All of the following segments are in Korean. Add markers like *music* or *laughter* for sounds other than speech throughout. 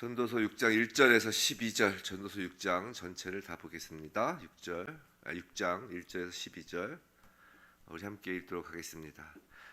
전도서 6장 1절에서 12절 전도서 6장 전체를 다 보겠습니다. 6절 아, 6장 1절에서 12절 우리 함께 읽도록 하겠습니다.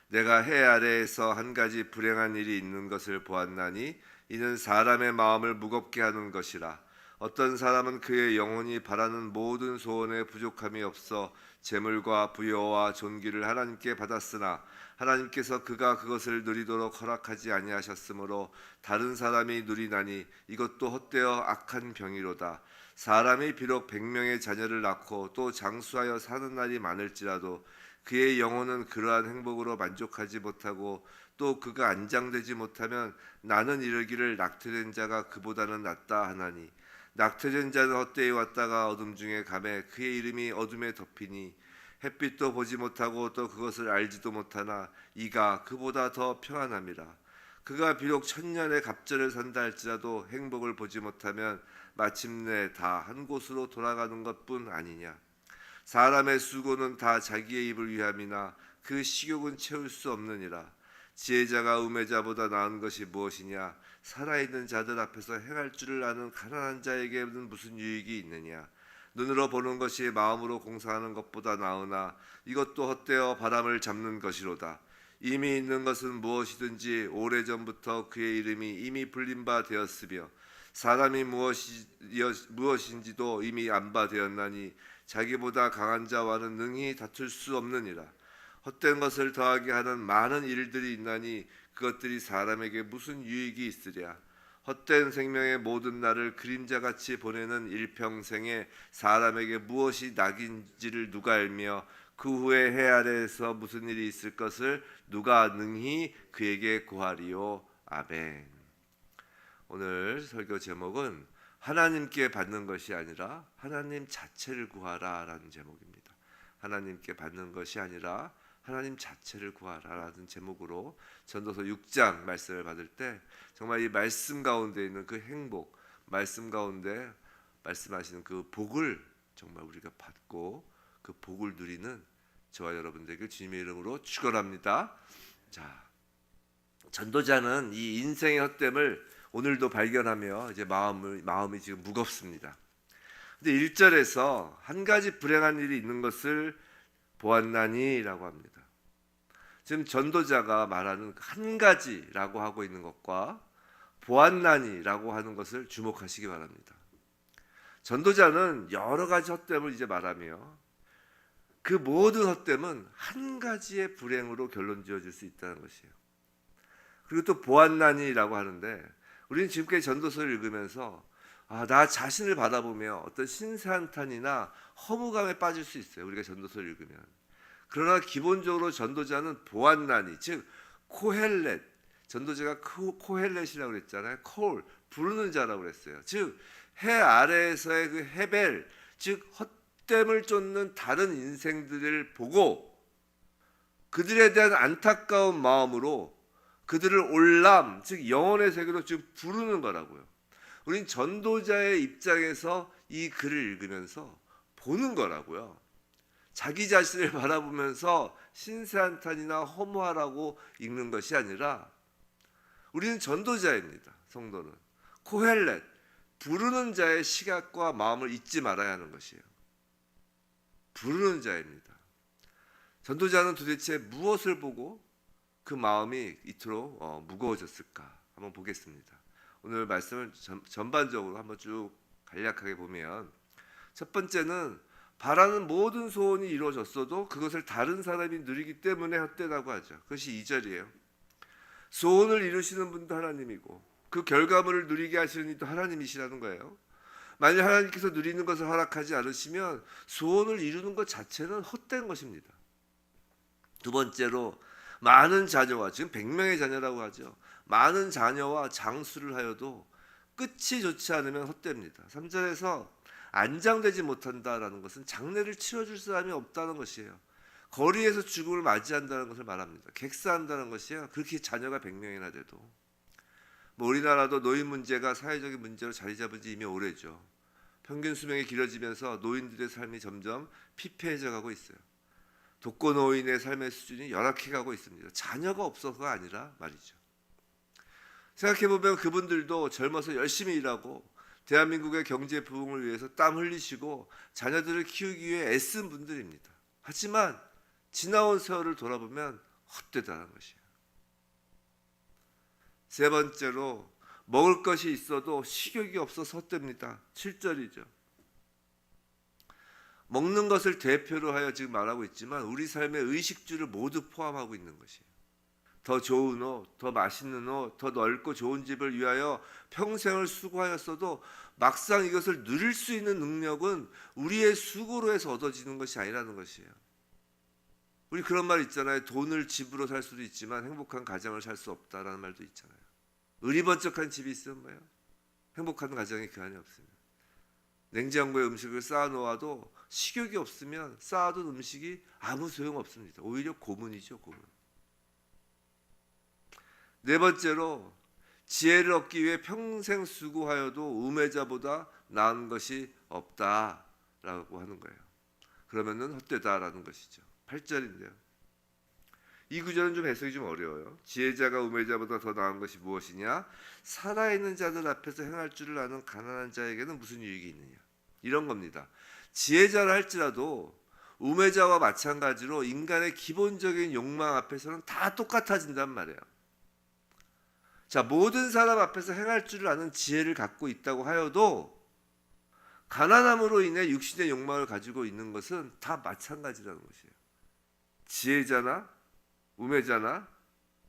내가 해 아래에서 한 가지 불행한 일이 있는 것을 보았나니 이는 사람의 마음을 무겁게 하는 것이라 어떤 사람은 그의 영혼이 바라는 모든 소원에 부족함이 없어 재물과 부여와 존귀를 하나님께 받았으나 하나님께서 그가 그것을 누리도록 허락하지 아니하셨으므로 다른 사람이 누리나니 이것도 헛되어 악한 병이로다. 사람이 비록 백명의 자녀를 낳고 또 장수하여 사는 날이 많을지라도 그의 영혼은 그러한 행복으로 만족하지 못하고 또 그가 안장되지 못하면 나는 이르기를 낙태된 자가 그보다는 낫다 하나니 낙태된 자는 헛되이 왔다가 어둠 중에 감에 그의 이름이 어둠에 덮이니 햇빛도 보지 못하고 또 그것을 알지도 못하나 이가 그보다 더 평안함이라. 그가 비록 천년의 갑절을 산다 할지라도 행복을 보지 못하면 마침내 다 한 곳으로 돌아가는 것뿐 아니냐. 사람의 수고는 다 자기의 입을 위함이나 그 식욕은 채울 수 없느니라. 지혜자가 우매자보다 나은 것이 무엇이냐 살아있는 자들 앞에서 행할 줄을 아는 가난한 자에게는 무슨 유익이 있느냐? 눈으로 보는 것이 마음으로 공사하는 것보다 나으나 이것도 헛되어 바람을 잡는 것이로다. 이미 있는 것은 무엇이든지 오래전부터 그의 이름이 이미 불린 바 되었으며 사람이 무엇이, 무엇인지도 이미 안바 되었나니 자기보다 강한 자와는 능히 다툴 수 없느니라. 헛된 것을 더하게 하는 많은 일들이 있나니 그것들이 사람에게 무슨 유익이 있으랴 헛된 생명의 모든 날을 그림자같이 보내는 일평생에 사람에게 무엇이 낙인지를 누가 알며 그 후에 해 아래에서 무슨 일이 있을 것을 누가 능히 그에게 구하리요 아멘. 오늘 설교 제목은 하나님께 받는 것이 아니라 하나님 자체를 구하라라는 제목입니다. 하나님께 받는 것이 아니라 하나님 자체를 구하라라는 제목으로 전도서 6장 말씀을 받을 때 정말 이 말씀 가운데 있는 그 행복, 말씀 가운데 말씀하시는 그 복을 정말 우리가 받고 그 복을 누리는 저와 여러분들에게 주님의 이름으로 축원합니다. 자, 전도자는 이 인생의 헛됨을 오늘도 발견하며 이제 마음을 마음이 지금 무겁습니다. 근데 1절에서 한 가지 불행한 일이 있는 것을 보았나니라고 합니다. 지금 전도자가 말하는 한 가지라고 하고 있는 것과 보았나니라고 하는 것을 주목하시기 바랍니다. 전도자는 여러 가지 헛됨을 이제 말하며 그 모든 헛됨은 한 가지의 불행으로 결론 지어질 수 있다는 것이에요. 그리고 또 보았나니라고 하는데 우리는 지금까지 전도서를 읽으면서 아, 나 자신을 바라보며 어떤 신세한탄이나 허무감에 빠질 수 있어요. 우리가 전도서를 읽으면. 그러나 기본적으로 전도자는 보았나니 즉 코헬렛 전도자가 코헬렛이라고 그랬잖아요. 콜 부르는 자라고 그랬어요. 즉 해 아래에서의 그 헤벨 즉 헛됨을 쫓는 다른 인생들을 보고 그들에 대한 안타까운 마음으로 그들을 올람 즉 영혼의 세계로 지금 부르는 거라고요. 우린 전도자의 입장에서 이 글을 읽으면서 보는 거라고요. 자기 자신을 바라보면서 신세한탄이나 허무하라고 읽는 것이 아니라 우리는 전도자입니다. 성도는 코헬렛 부르는 자의 시각과 마음을 잊지 말아야 하는 것이에요. 부르는 자입니다. 전도자는 도대체 무엇을 보고 그 마음이 이토록 어, 무거워졌을까 한번 보겠습니다. 오늘 말씀을 전, 전반적으로 한번 쭉 간략하게 보면 첫 번째는 바라는 모든 소원이 이루어졌어도 그것을 다른 사람이 누리기 때문에 헛되다고 하죠. 그것이 2절이에요. 소원을 이루시는 분도 하나님이고 그 결과물을 누리게 하시는 이도 하나님이시라는 거예요. 만약 하나님께서 누리는 것을 허락하지 않으시면 소원을 이루는 것 자체는 헛된 것입니다. 두 번째로 많은 자녀와 지금 100명의 자녀라고 하죠. 많은 자녀와 장수를 하여도 끝이 좋지 않으면 헛됩니다. 3절에서 안장되지 못한다라는 것은 장례를 치러줄 사람이 없다는 것이에요. 거리에서 죽음을 맞이한다는 것을 말합니다. 객사한다는 것이야. 그렇게 자녀가 100명이나 돼도. 뭐 우리나라도 노인 문제가 사회적인 문제로 자리 잡은 지 이미 오래죠. 평균 수명이 길어지면서 노인들의 삶이 점점 피폐해져 가고 있어요. 독거 노인의 삶의 수준이 열악해 가고 있습니다. 자녀가 없어서가 아니라 말이죠. 생각해 보면 그분들도 젊어서 열심히 일하고 대한민국의 경제 부흥을 위해서 땀 흘리시고 자녀들을 키우기 위해 애쓴 분들입니다. 하지만 지나온 세월을 돌아보면 헛되다는 것이에요. 세 번째로 먹을 것이 있어도 식욕이 없어서 헛됩니다. 7절이죠. 먹는 것을 대표로 하여 지금 말하고 있지만 우리 삶의 의식주를 모두 포함하고 있는 것이에요. 더 좋은 옷, 더 맛있는 옷, 더 넓고 좋은 집을 위하여 평생을 수고하였어도 막상 이것을 누릴 수 있는 능력은 우리의 수고로 해서 얻어지는 것이 아니라는 것이에요. 우리 그런 말 있잖아요. 돈을 집으로 살 수도 있지만 행복한 가정을 살 수 없다라는 말도 있잖아요. 의리번쩍한 집이 있으면 뭐예요? 행복한 그 안에 없습니다. 냉장고에 음식을 쌓아놓아도 식욕이 없으면 쌓아둔 음식이 아무 소용 없습니다. 오히려 고문이죠, 고문. 네 번째로 지혜를 얻기 위해 평생 수고하여도 우매자보다 나은 것이 없다라고 하는 거예요. 그러면은 헛되다라는 것이죠. 8절인데요. 이 구절은 좀 해석이 좀 어려워요. 지혜자가 우매자보다 더 나은 것이 무엇이냐? 살아있는 자들 앞에서 행할 줄을 아는 가난한 자에게는 무슨 유익이 있느냐? 이런 겁니다. 지혜자라 할지라도 우매자와 마찬가지로 인간의 기본적인 욕망 앞에서는 다 똑같아진단 말이에요. 자, 모든 사람 앞에서 행할 줄을 아는 지혜를 갖고 있다고 하여도 가난함으로 인해 육신의 욕망을 가지고 있는 것은 다 마찬가지라는 것이에요. 지혜자나 우매자나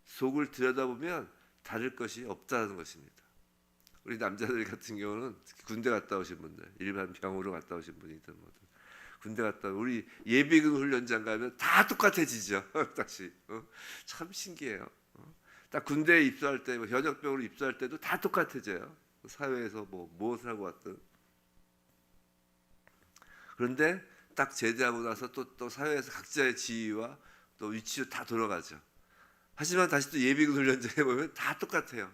속을 들여다보면 다를 것이 없다는 것입니다. 우리 남자들 같은 경우는 군대 갔다 오신 분들, 일반 병으로 갔다 오신 분이든 뭐든 군대 갔다 우리 예비군 훈련장 가면 다 똑같아지죠. *laughs* 다시 어? 참 신기해요. 어? 딱 군대에 입소할 때, 뭐 현역병으로 입소할 때도 다 똑같아져요. 사회에서 뭐 무엇을 하고 왔든. 그런데 딱 제대하고 나서 또, 또 사회에서 각자의 지위와 또 위치로 다 돌아가죠. 하지만 다시 또 예비군 훈련장에 보면 다 똑같아요.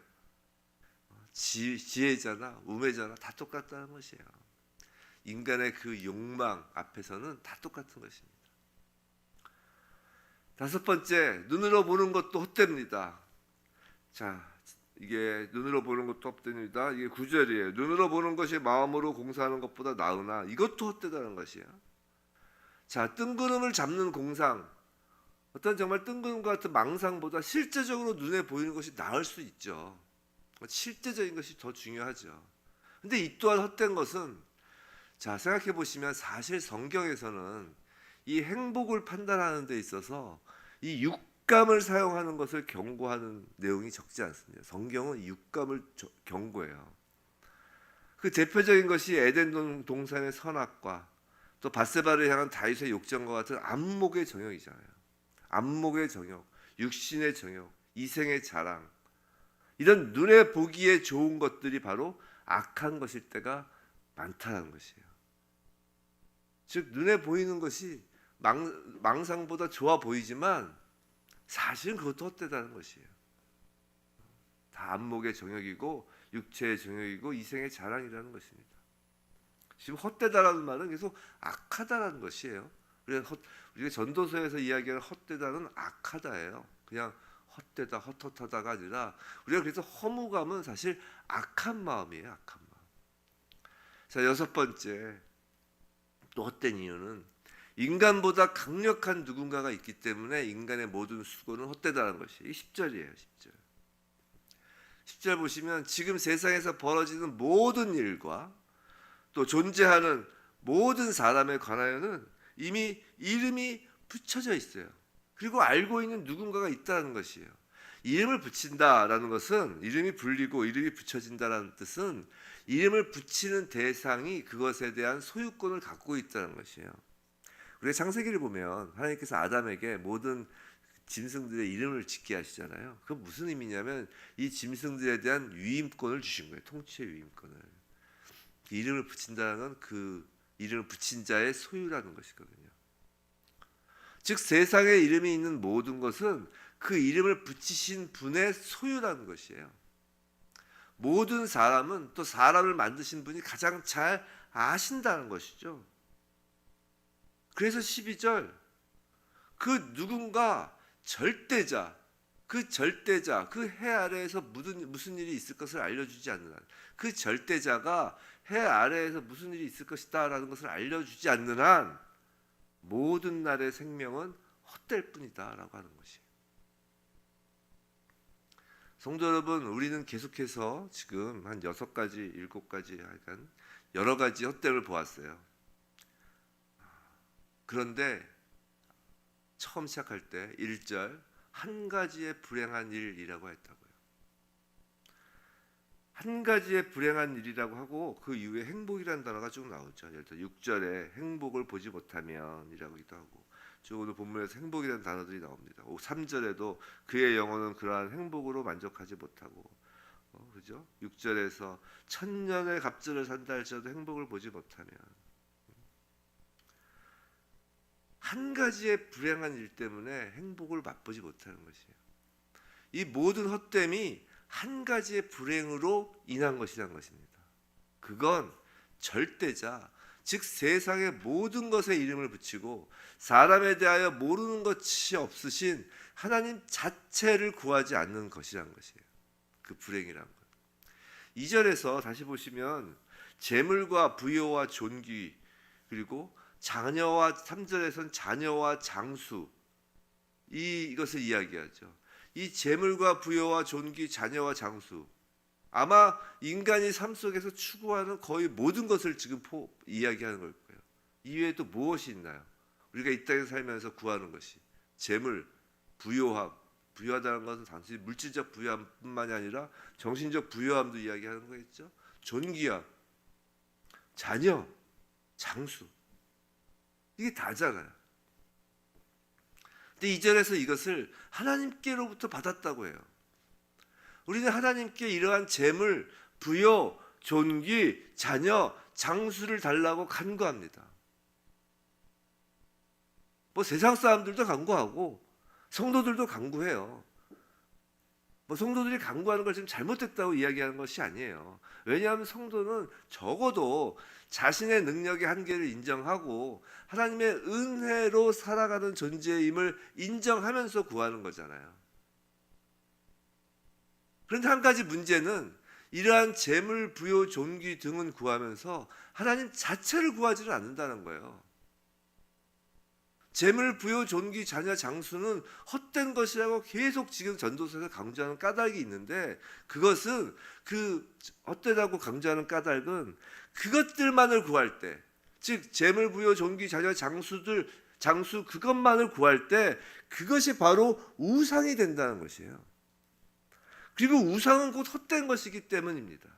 지, 지혜자나 우매자나 다 똑같다는 것이에요. 인간의 그 욕망 앞에서는 다 똑같은 것입니다. 다섯 번째, 눈으로 보는 것도 헛됩니다. 자, 이게 눈으로 보는 것도 헛됩니다. 이게 구절이에요. 눈으로 보는 것이 마음으로 공사하는 것보다 나으나 이것도 헛되다는 것이에요. 자, 뜬구름을 잡는 공상, 어떤 정말 뜬구름과 같은 망상보다 실제적으로 눈에 보이는 것이 나을 수 있죠. 실제적인 것이 더 중요하죠. 근데 이 또한 헛된 것은 자, 생각해 보시면 사실 성경에서는 이 행복을 판단하는 데 있어서 이 육 감을 사용하는 것을 경고하는 내용이 적지 않습니다. 성경은 육감을 저- 경고해요. 그 대표적인 것이 에덴 동산의 선악과 또 바세바를 향한 다윗의 욕정과 같은 안목의 정욕이잖아요. 안목의 정욕, 육신의 정욕, 이생의 자랑. 이런 눈에 보기에 좋은 것들이 바로 악한 것일 때가 많다는 것이에요. 즉 눈에 보이는 것이 망, 망상보다 좋아 보이지만 사실은 그것도 헛되다는 것이에요. 다 안목의 정욕이고 육체의 정욕이고 이생의 자랑이라는 것입니다. 지금 헛되다라는 말은 계속 악하다라는 것이에요. 우리가, 헛, 우리가 전도서에서 이야기하는 헛되다는 악하다예요. 그냥 헛되다, 헛헛하다가 아니라 우리가 그래서 허무감은 사실 악한 마음이에요. 악한 마음. 자 여섯 번째 또 헛된 이유는 인간보다 강력한 누군가가 있기 때문에 인간의 모든 수고는 헛되다는 것이 이 10절이에요. 10절. 10절 보시면 지금 세상에서 벌어지는 모든 일과 또 존재하는 모든 사람에 관하여는 이미 이름이 붙여져 있어요. 그리고 알고 있는 누군가가 있다는 것이에요. 이름을 붙인다라는 것은 이름이 불리고 이름이 붙여진다라는 뜻은 이름을 붙이는 대상이 그것에 대한 소유권을 갖고 있다는 것이에요. 우리가 창세기를 보면 하나님께서 아담에게 모든 짐승들의 이름을 짓게 하시잖아요. 그건 무슨 의미냐면 이 짐승들에 대한 위임권을 주신 거예요. 통치의 위임권을. 이름을 붙인다는 건 그 이름을 붙인 자의 소유라는 것이거든요. 즉 세상에 이름이 있는 모든 것은 그 이름을 붙이신 분의 소유라는 것이에요. 모든 사람은 또 사람을 만드신 분이 가장 잘 아신다는 것이죠. 그래서 12절 그 누군가 절대자 그 절대자, 그 해 아래에서 무슨 무슨 일이 있을 것을 알려주지 않는 한, 그 절대자가 해 아래에서 무슨 일이 있을 것이다라는 것을 알려주지 않는 한 모든 날의 생명은 헛될 뿐이다라고 하는 것이. 성도 여러분, 우리는 계속해서 지금 한 여섯 가지, 일곱 가지, 약간 여러 가지 헛됨을 보았어요. 그런데 처음 시작할 때 1절 한 가지의 불행한 일이라고 했다고요. 한 가지의 불행한 일이라고 하고 그 이후에 행복이라는 단어가 쭉 나오죠. 예를 들어 6절에 행복을 보지 못하면이라고도 하고 쭉 오늘 본문에서 행복이라는 단어들이 나옵니다. 3절에도 그의 영혼은 그러한 행복으로 만족하지 못하고 어, 그죠? 6절에서 천년의 갑절을 산다 할지라도 행복을 보지 못하면 한 가지의 불행한 일 때문에 행복을 맛보지 못하는 것이에요. 이 모든 헛됨이 한 가지의 불행으로 인한 것이라는 것입니다. 그건 절대자, 즉 세상의 모든 것에 이름을 붙이고 사람에 대하여 모르는 것이 없으신 하나님 자체를 구하지 않는 것이라는 것이에요. 그 불행이란 것. 2절에서 다시 보시면 재물과 부여와 존귀 그리고 자녀와 3절에선 자녀와 장수 이 이것을 이야기하죠. 이 재물과 부여와 존귀, 자녀와 장수 아마 인간이 삶 속에서 추구하는 거의 모든 것을 지금 포, 이야기하는 걸 거예요. 이외에 또 무엇이 있나요? 우리가 이 땅에 살면서 구하는 것이 재물, 부요함, 부유하다는 것은 단순히 물질적 부유함뿐만이 아니라 정신적 부유함도 이야기하는 거겠죠. 존귀함, 자녀, 장수 이게 다잖아요. 근데 이절에서 이것을 하나님께로부터 받았다고 해요. 우리는 하나님께 이러한 재물, 부여, 존귀, 자녀, 장수를 달라고 간구합니다. 뭐 세상 사람들도 간구하고 성도들도 간구해요. 뭐 성도들이 간구하는 걸 지금 잘못됐다고 이야기하는 것이 아니에요. 왜냐하면 성도는 적어도 자신의 능력의 한계를 인정하고 하나님의 은혜로 살아가는 존재임을 인정하면서 구하는 거잖아요. 그런데 한 가지 문제는 이러한 재물, 부요, 존귀 등은 구하면서 하나님 자체를 구하지를 않는다는 거예요. 재물, 부요, 존귀, 자녀, 장수는 헛된 것이라고 계속 지금 전도서에서 강조하는 까닭이 있는데 그것은 그 헛되다고 강조하는 까닭은 그것들만을 구할 때, 즉 재물, 부요, 존귀, 자녀, 장수들 장수 그것만을 구할 때 그것이 바로 우상이 된다는 것이에요. 그리고 우상은 곧 헛된 것이기 때문입니다.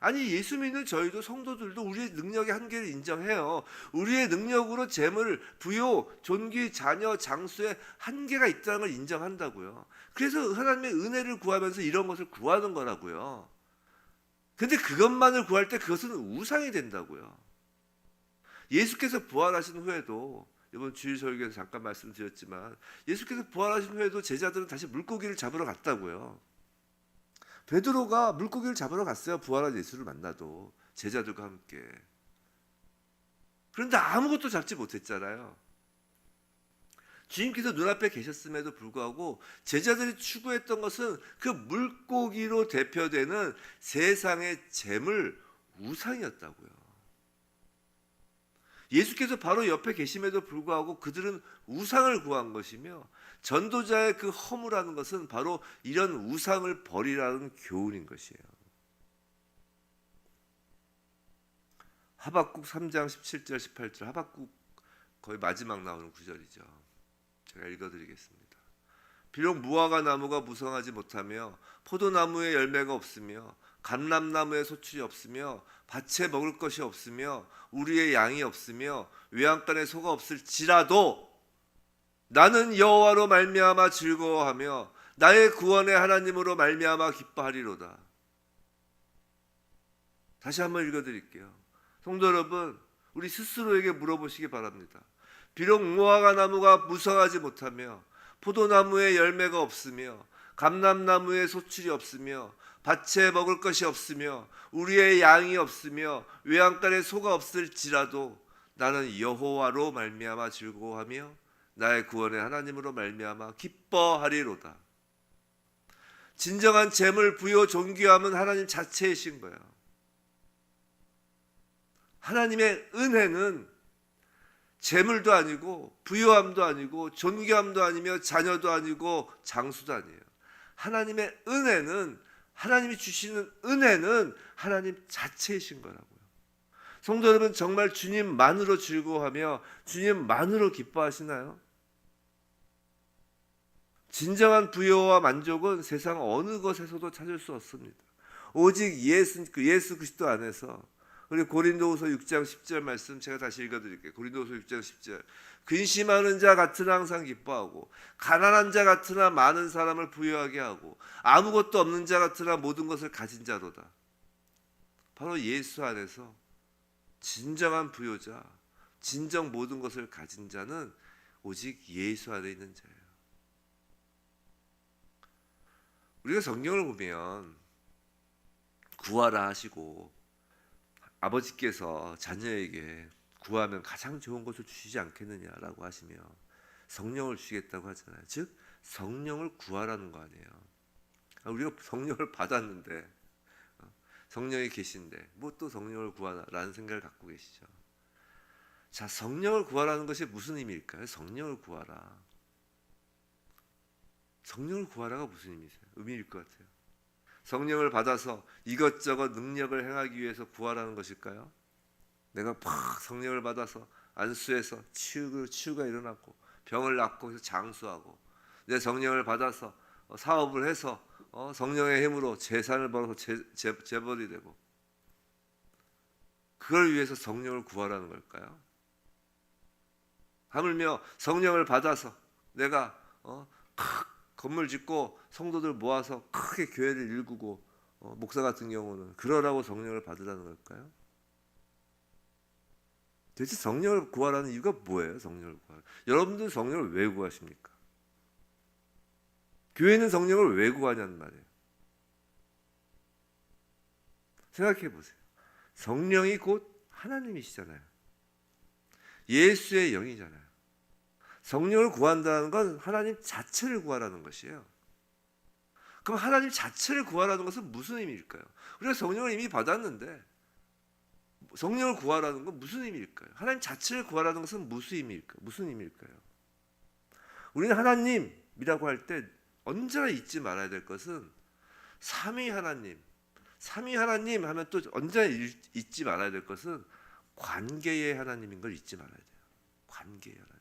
아니 예수 믿는 저희도 성도들도 우리의 능력의 한계를 인정해요. 우리의 능력으로 재물, 부요, 존귀, 자녀, 장수의 한계가 있다는 걸 인정한다고요. 그래서 하나님의 은혜를 구하면서 이런 것을 구하는 거라고요. 근데 그것만을 구할 때 그것은 우상이 된다고요. 예수께서 부활하신 후에도 이번 주일 설교에서 잠깐 말씀드렸지만 예수께서 부활하신 후에도 제자들은 다시 물고기를 잡으러 갔다고요. 베드로가 물고기를 잡으러 갔어요. 부활한 예수를 만나도 제자들과 함께. 그런데 아무것도 잡지 못했잖아요. 주님께서 눈앞에 계셨음에도 불구하고 제자들이 추구했던 것은 그 물고기로 대표되는 세상의 재물 우상이었다고요. 예수께서 바로 옆에 계심에도 불구하고 그들은 우상을 구한 것이며 전도자의 그 허물하는 것은 바로 이런 우상을 버리라는 교훈인 것이에요. 하박국 3장 17절 18절 하박국 거의 마지막 나오는 구절이죠. 제가 읽어드리겠습니다. 비록 무화과 나무가 무성하지 못하며 포도나무에 열매가 없으며 감람나무에 소출이 없으며 밭에 먹을 것이 없으며 우리의 양이 없으며 외양간에 소가 없을지라도 나는 여호와로 말미암아 즐거워하며 나의 구원의 하나님으로 말미암아 기뻐하리로다. 다시 한번 읽어드릴게요. 성도 여러분, 우리 스스로에게 물어보시기 바랍니다. 비록 무화과 나무가 무성하지 못하며 포도나무에 열매가 없으며 감람나무에 소출이 없으며 밭에 먹을 것이 없으며 우리의 양이 없으며 외양간에 소가 없을지라도 나는 여호와로 말미암아 즐거워하며 나의 구원의 하나님으로 말미암아 기뻐하리로다. 진정한 재물 부여 존귀함은 하나님 자체이신 거예요. 하나님의 은혜는 재물도 아니고 부유함도 아니고 존귀함도 아니며 자녀도 아니고 장수도 아니에요. 하나님의 은혜는 하나님이 주시는 은혜는 하나님 자체이신 거라고요. 성도 여러분 정말 주님만으로 즐거워하며 주님만으로 기뻐하시나요? 진정한 부여와 만족은 세상 어느 것에서도 찾을 수 없습니다. 오직 예수 그 예수 그리스도 안에서 우리 고린도후서 6장 10절 말씀 제가 다시 읽어드릴게요. 고린도후서 6장 10절 근심하는 자 같으나 항상 기뻐하고 가난한 자 같으나 많은 사람을 부유하게 하고 아무것도 없는 자 같으나 모든 것을 가진 자로다. 바로 예수 안에서 진정한 부요자, 진정 모든 것을 가진 자는 오직 예수 안에 있는 자예요. 우리가 성경을 보면 구하라 하시고 아버지께서 자녀에게 구하면 가장 좋은 것을 주시지 않겠느냐라고 하시며 성령을 주시겠다고 하잖아요. 즉 성령을 구하라는 거 아니에요. 아, 우리가 성령을 받았는데 어, 성령이 계신데 뭐 또 성령을 구하라는 생각을 갖고 계시죠. 자 성령을 구하라는 것이 무슨 의미일까요? 성령을 구하라. 성령을 구하라가 무슨 의미세요? 의미일 것 같아요. 성령을 받아서 이것저것 능력을 행하기 위해서 구하라는 것일까요? 내가 팍 성령을 받아서 안수해서 치유 치유가 일어났고 병을 낫고 장수하고 내 성령을 받아서 어, 사업을 해서 어, 성령의 힘으로 재산을 벌어서 재, 재, 재벌이 되고 그걸 위해서 성령을 구하라는 걸까요? 하물며 성령을 받아서 내가 어, 건물 짓고 성도들 모아서 크게 교회를 일구고 어, 목사 같은 경우는 그러라고 성령을 받으라는 걸까요? 대체 성령을 구하라는 이유가 뭐예요? 성령을 구하. 여러분들 성령을 왜 구하십니까? 교회는 성령을 왜 구하냐는 말이에요. 생각해 보세요. 성령이 곧 하나님이시잖아요. 예수의 영이잖아요. 성령을 구한다는 건 하나님 자체를 구하라는 것이에요. 그럼 하나님 자체를 구하라는 것은 무슨 의미일까요? 우리가 성령을 이미 받았는데 성령을 구하라는 건 무슨 의미일까요? 하나님 자체를 구하라는 것은 무슨 의미일까요? 무슨 의미일까요? 우리는 하나님이라고 할 때 언제나 잊지 말아야 될 것은 삼위 하나님, 삼위 하나님 하면 또 언제나 잊지 말아야 될 것은 관계의 하나님인 걸 잊지 말아야 돼요. 관계의 하나님.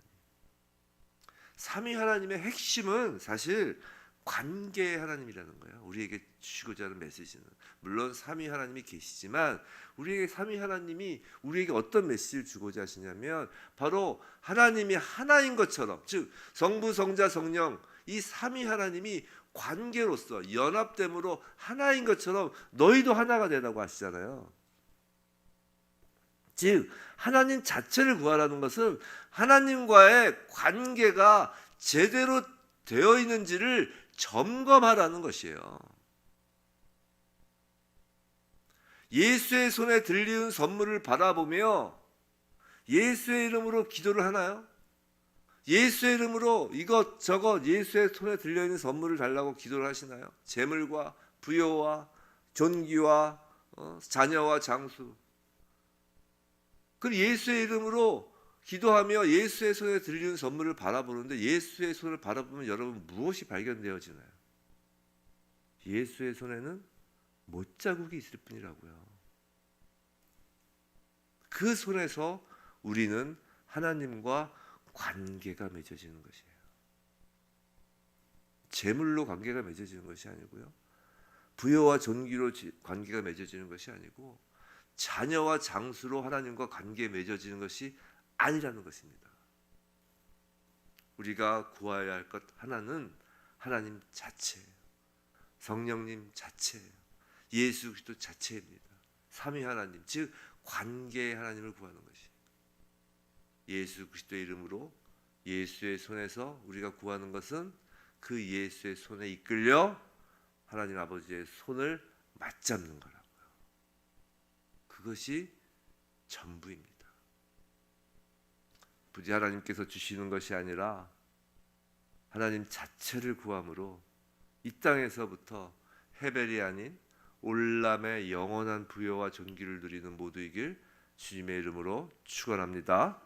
삼위 하나님의 핵심은 사실 관계의 하나님이라는 거예요. 우리에게 주시고자 하는 메시지는 물론 삼위 하나님이 계시지만 우리에게 삼위 하나님이 우리에게 어떤 메시지를 주고자 하시냐면 바로 하나님이 하나인 것처럼 즉 성부 성자 성령 이 삼위 하나님이 관계로서 연합됨으로 하나인 것처럼 너희도 하나가 되라고 하시잖아요. 즉 하나님 자체를 구하라는 것은 하나님과의 관계가 제대로 되어 있는지를 점검하라는 것이에요. 예수의 손에 들리는 선물을 바라보며 예수의 이름으로 기도를 하나요? 예수의 이름으로 이것 저것 예수의 손에 들려 있는 선물을 달라고 기도를 하시나요? 재물과 부여와 존귀와 어, 자녀와 장수. 그 예수의 이름으로 기도하며 예수의 손에 들리는 선물을 바라보는데 예수의 손을 바라보면 여러분 무엇이 발견되어지나요? 예수의 손에는 못자국이 있을 뿐이라고요. 그 손에서 우리는 하나님과 관계가 맺어지는 것이에요. 재물로 관계가 맺어지는 것이 아니고요. 부여와 존귀로 관계가 맺어지는 것이 아니고 자녀와 장수로 하나님과 관계 맺어지는 것이 아니라는 것입니다. 우리가 구해야 할 것 하나는 하나님 자체예요. 성령님 자체예요. 예수 그리스도 자체입니다. 삼위 하나님, 즉 관계의 하나님을 구하는 것이. 예수 그리스도의 이름으로 예수의 손에서 우리가 구하는 것은 그 예수의 손에 이끌려 하나님 아버지의 손을 맞잡는 거라고요. 그것이 전부입니다. 부디 하나님께서 주시는 것이 아니라 하나님 자체를 구함으로 이 땅에서부터 헤벨이 아닌 올람의 영원한 부여와 존귀를 누리는 모두이길 주님의 이름으로 축원합니다.